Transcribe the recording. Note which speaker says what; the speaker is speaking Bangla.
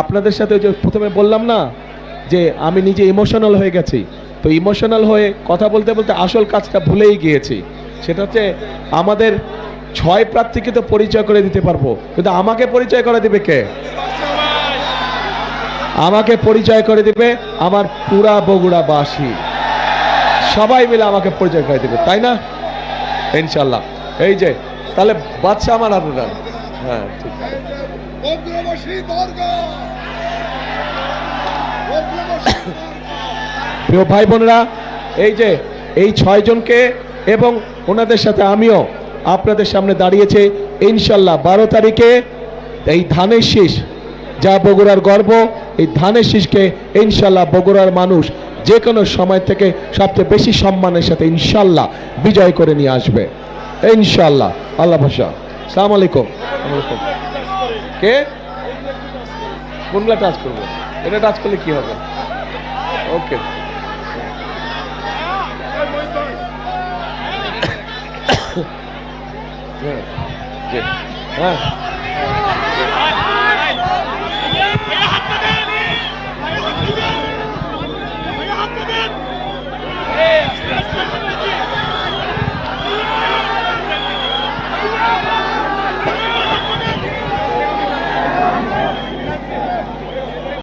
Speaker 1: আপনাদের সাথে যে প্রথমে বললাম না, যে আমি নিজে ইমোশনাল হয়ে গেছি। তো ইমোশনাল হয়ে কথা বলতে বলতে আসল কাজটা ভুলেই গিয়েছি। সেটা হচ্ছে আমাদের ছয় প্রার্থীকে তো পরিচয় করে দিতে পারব। কিন্তু আমাকে পরিচয় করে দিবে কে? আমাকে পরিচয় করে দিবে আমার পুরা বগুড়াবাসী। সবাই মিলে আমাকে পরিচয় করে দিবে, তাই না? ইনশাল্লাহ এই যে, তাহলে বাচ্চা আমার দেন হ্যাঁ ঠিক। প্রিয় ভাই বোনেরা এই যে এই ছয়জনকে এবং ওনাদের সাথে আমিও আপনাদের সামনে দাঁড়িয়েছে ইনশাল্লাহ বারো তারিখে এই ধানের শীষ যা বগুড়ার গর্ব এই ধানের শীষকে ইনশাল্লাহ বগুড়ার মানুষ যে কোনো সময় থেকে সবচেয়ে বেশি সম্মানের সাথে ইনশাল্লাহ বিজয় করে নিয়ে আসবে। ইনশাল্লাহ আল্লাহ ভাষা সালাম আলাইকুম। কে? কোনগুলা টাচ করব? এটা টাচ করলে কি হবে? ওকে হ্যাঁ হ্যাঁ।